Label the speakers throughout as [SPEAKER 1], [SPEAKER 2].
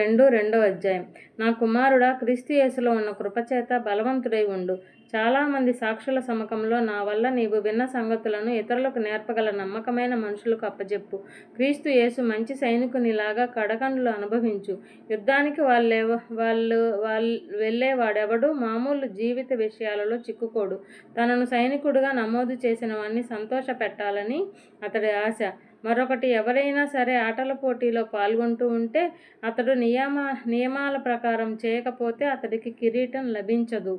[SPEAKER 1] రెండు రెండో అధ్యాయం. నా కుమారుడా క్రీస్తు యేసులో ఉన్న కృపచేత బలవంతుడై ఉండు. చాలామంది సాక్షుల సమకంలో నా వల్ల నీవు విన్న సంగతులను ఇతరులకు నేర్పగల నమ్మకమైన మనుషులకు అప్పజెప్పు. క్రీస్తు యేసు మంచి సైనికునిలాగా కడకండ్లు అనుభవించు. యుద్ధానికి వాళ్ళే వాళ్ళు వాళ్ళు వెళ్ళేవాడెవడు మామూలు జీవిత విషయాలలో చిక్కుకోడు. తనను సైనికుడుగా నమోదు చేసిన వాడిని సంతోష పెట్టాలని అతడి ఆశ. మరొకటి ఎవరైనా సరే ఆటల పోటీలో పాల్గొంటూ ఉంటే అతడు నియమ నియమాల ప్రకారం చేయకపోతే అతడికి కిరీటం లభించదు.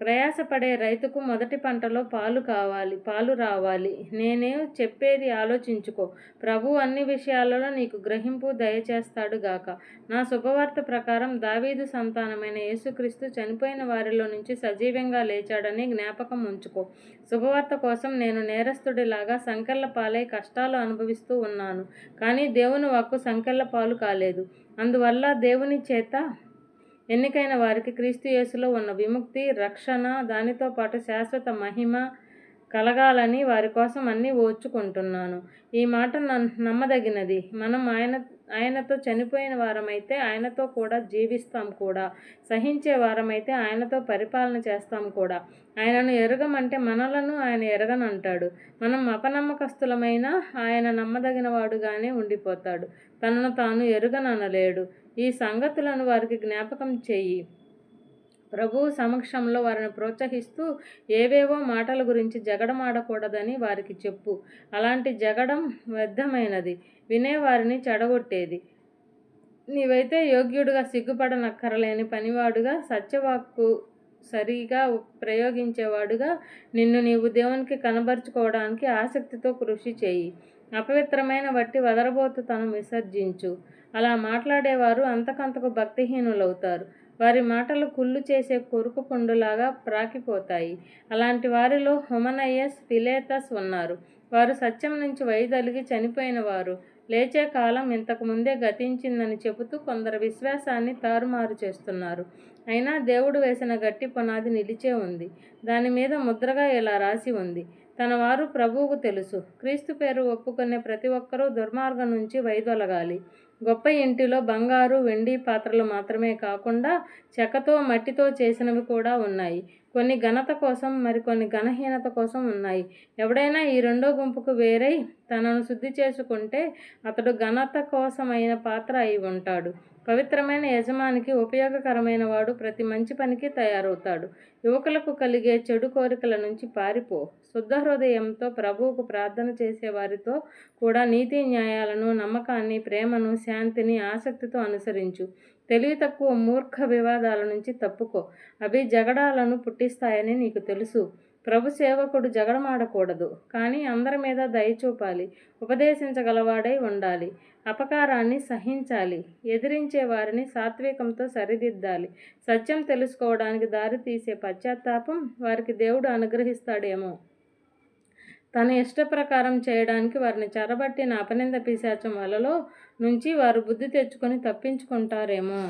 [SPEAKER 1] ప్రయాసపడే రైతుకు మొదటి పంటలో పాలు కావాలి పాలు రావాలి. నేనే చెప్పేది ఆలోచించుకో. ప్రభు అన్ని విషయాలలో నీకు గ్రహింపు దయచేస్తాడు గాక. నా శుభవార్త ప్రకారం దావీదు సంతానమైన యేసుక్రీస్తు చనిపోయిన వారిలో నుంచి సజీవంగా లేచాడని జ్ఞాపకం ఉంచుకో. శుభవార్త కోసం నేను నేరస్తుడిలాగా సంకెళ్ళ పాలై కష్టాలు అనుభవిస్తూ ఉన్నాను. కానీ దేవుని వాక్కు సంకెళ్ళ పాలు కాలేదు. అందువల్ల దేవుని చేత ఎన్నికైన వారికి క్రీస్తు యేసులో ఉన్న విముక్తి రక్షణ దానితో పాటు శాశ్వత మహిమ కలగాలని వారి కోసం అన్నీ ఓర్చుకుంటున్నాను. ఈ మాట నమ్మదగినది. మనం ఆయన ఆయనతో చనిపోయిన వారమైతే ఆయనతో కూడా జీవిస్తాం కూడా. సహించే వారమైతే ఆయనతో పరిపాలన చేస్తాం కూడా. ఆయనను ఎరగమంటే మనలను ఆయన ఎరగనంటాడు. మనం అపనమ్మకస్తులమైన ఆయన నమ్మదగిన వాడుగానే ఉండిపోతాడు. తనను తాను ఎరుగననలేడు. ఈ సంగతులను వారికి జ్ఞాపకం చెయ్యి. ప్రభువు సమక్షంలో వారిని ప్రోత్సహిస్తూ ఏవేవో మాటల గురించి జగడమాడకూడదని వారికి చెప్పు. అలాంటి జగడం వ్యర్థమైనది. వినేవారిని చెడగొట్టేది. నీవైతే యోగ్యుడుగా సిగ్గుపడనక్కరలేని పనివాడుగా సత్యవాక్కు సరిగా ప్రయోగించేవాడుగా నిన్ను నీవు దేవునికి కనబరుచుకోవడానికి ఆసక్తితో కృషి చేయి. అపవిత్రమైన వట్టి వదరబోతు తను విసర్జించు. అలా మాట్లాడేవారు అంతకంతకు భక్తిహీనులవుతారు. వారి మాటలు కుళ్ళు చేసే కొరుకు పండులాగా ప్రాకిపోతాయి. అలాంటి వారిలో హుమనయస్ ఫిలేతస్ ఉన్నారు. వారు సత్యం నుంచి వైదొలిగి చనిపోయిన వారు లేచే కాలం ఇంతకు ముందే గతించిందని చెబుతూ కొందరు విశ్వాసాన్ని తారుమారు చేస్తున్నారు. అయినా దేవుడు వేసిన గట్టి పునాది నిలిచే ఉంది. దాని మీద ముద్రగా ఇలా రాసి ఉంది. తన వారు ప్రభువుకు తెలుసు. క్రీస్తు పేరు ఒప్పుకునే ప్రతి ఒక్కరూ దుర్మార్గం నుంచి వైదొలగాలి. గొప్ప ఇంటిలో బంగారు వెండి పాత్రలు మాత్రమే కాకుండా చెక్కతో మట్టితో చేసినవి కూడా ఉన్నాయి. కొన్ని ఘనత కోసం మరికొన్ని ఘనహీనత కోసం ఉన్నాయి. ఎవడైనా ఈ రెండో గుంపుకు వేరై తనను శుద్ధి చేసుకుంటే అతడు ఘనత కోసమైన పాత్ర అయి ఉంటాడు. పవిత్రమైన యజమానికి ఉపయోగకరమైన వాడు ప్రతి మంచి పనికి తయారవుతాడు. యువకులకు కలిగే చెడు కోరికల నుంచి పారిపో. శుద్ధ హృదయంతో ప్రభువుకు ప్రార్థన చేసే వారితో కూడా నీతి న్యాయాలను నమ్మకాన్ని ప్రేమను శాంతిని ఆసక్తితో అనుసరించు. తెలివి తక్కువ మూర్ఖ వివాదాల నుంచి తప్పుకో. అవి జగడాలను పుట్టిస్తాయని నీకు తెలుసు. ప్రభు సేవకుడు జగడమాడకూడదు కానీ అందరి మీద దయ చూపాలి ఉపదేశించగలవాడై ఉండాలి అపకారాన్ని సహించాలి ఎదిరించే వారిని సాత్వికంతో సరిదిద్దాలి సత్యం తెలుసుకోవడానికి దారి తీసే పశ్చాత్తాపం వారికి దేవుడు అనుగ్రహిస్తాడేమో. తన ఇష్ట ప్రకారం చేయడానికి వారిని చెరబట్టిన అపనింద పిశాచం వలలో నుంచి వారు బుద్ధి తెచ్చుకొని తప్పించుకుంటారేమో.